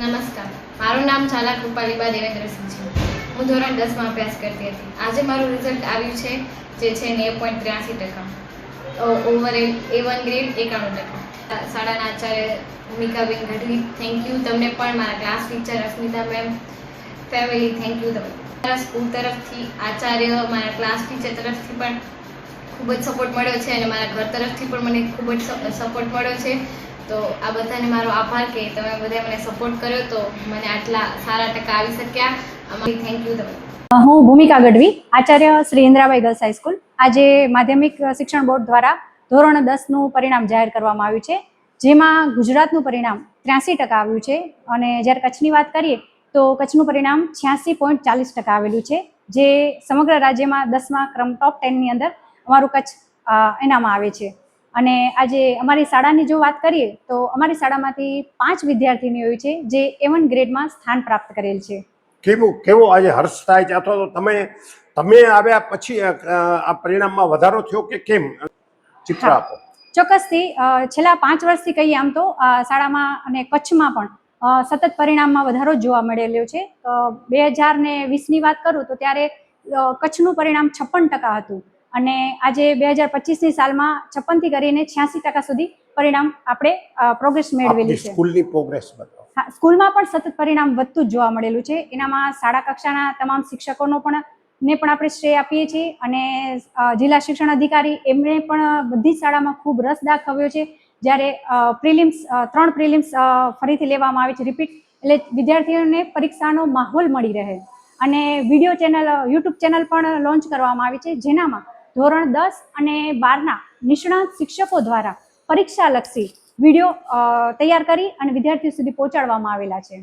નમસ્કાર. મારું નામ ઝાલા કૃપાલીબા દેવેન્દ્રસિંહ છે હું ધોરણ દસમાં અભ્યાસ કરતી હતી. આજે મારું રિઝલ્ટ આવ્યું છે, જે છે નેવ પોઈન્ટ ત્ર્યાસી ટકા. ઓવર એ વન ગ્રેડ એકાણું ટકા. શાળાના આચાર્ય ભૂમિકાબેન ગઢવી થેન્ક યુ તમને પણ મારા class teacher Asmita ma'am family thank you તમે મારા સ્કૂલ તરફથી, આચાર્ય, મારા ક્લાસ ટીચર તરફથી પણ ખૂબ જ સપોર્ટ મળ્યો છે અને મારા ઘર તરફથી પણ મને ખૂબ જ સપોર્ટ મળ્યો છે. તો આ બધાને મારો આભાર કે તમે બધાએ મને સપોર્ટ કર્યો તો મને આટલા સારા ટકા આવી શક્યા. અમારી થેન્ક યુ તમે હું ભૂમિકા ગઢવી, આચાર્ય શ્રી ઇન્દ્રાબાઈ ગર્લ્સ હાઈસ્કૂલ આજે માધ્યમિક શિક્ષણ બોર્ડ દ્વારા ધોરણ દસનું પરિણામ જાહેર કરવામાં આવ્યું છે, જેમાં ગુજરાતનું પરિણામ ત્ર્યાસી ટકા આવ્યું છે અને જ્યારે કચ્છની વાત કરીએ તો કચ્છનું પરિણામ છ્યાસી પોઈન્ટ ચાલીસ ટકા આવેલું છે, જે સમગ્ર રાજ્યમાં દસમા ક્રમ ટોપ ટેનની અંદર અમારું કચ્છ એનામાં આવે છે. અને આજે અમારી શાળાની જો વાત કરીએ તો અમારી શાળામાંથી પાંચ વિદ્યાર્થીનીઓ છે જે એવન ગ્રેડમાં સ્થાન પ્રાપ્ત કરેલ છે. કેવું કેવો આજે હર્ષ થાય છે? અથવા તો તમે તમે આવ્યા પછી આ પરિણામમાં વધારો થયો કે કેમ? ચિત્ર આપો. ચોક્કસથી છેલ્લા પાંચ વર્ષથી કહીએ આમ તો શાળામાં અને કચ્છમાં પણ સતત પરિણામમાં વધારો જોવા મળેલો છે. બે હજાર ને વીસની વાત કરું તો ત્યારે કચ્છનું પરિણામ છપ્પન ટકા હતું. અને આજે બે હજાર પચીસની સાલમાં છપ્પનથી કરીને છ્યાસી ટકા સુધી પરિણામ આપણે પ્રોગ્રેસ મેળવેલી છે. સ્કૂલની પ્રોગ્રેસ હા સ્કૂલમાં પણ સતત પરિણામ વધતું જ જોવા મળેલું છે. એનામાં શાળા કક્ષાના તમામ શિક્ષકોનો પણ ને પણ આપણે શ્રેય આપીએ છીએ અને જિલ્લા શિક્ષણ અધિકારી એમણે પણ બધી જ શાળામાં ખૂબ રસ દાખવ્યો છે. જ્યારે પ્રિલિમ્સ ત્રણ પ્રિલિમ્સ ફરીથી લેવામાં આવે છે. રિપીટ એટલે વિદ્યાર્થીઓને પરીક્ષાનો માહોલ મળી રહે. અને વીડિયો ચેનલ યુટ્યુબ ચેનલ પણ લોન્ચ કરવામાં આવી છે. જેનામાં ધોરણ દસ અને બારના નિષ્ણાત શિક્ષકો દ્વારા પરીક્ષાલક્ષી વીડિયો તૈયાર કરી અને વિદ્યાર્થીઓ સુધી પહોંચાડવામાં આવેલા છે.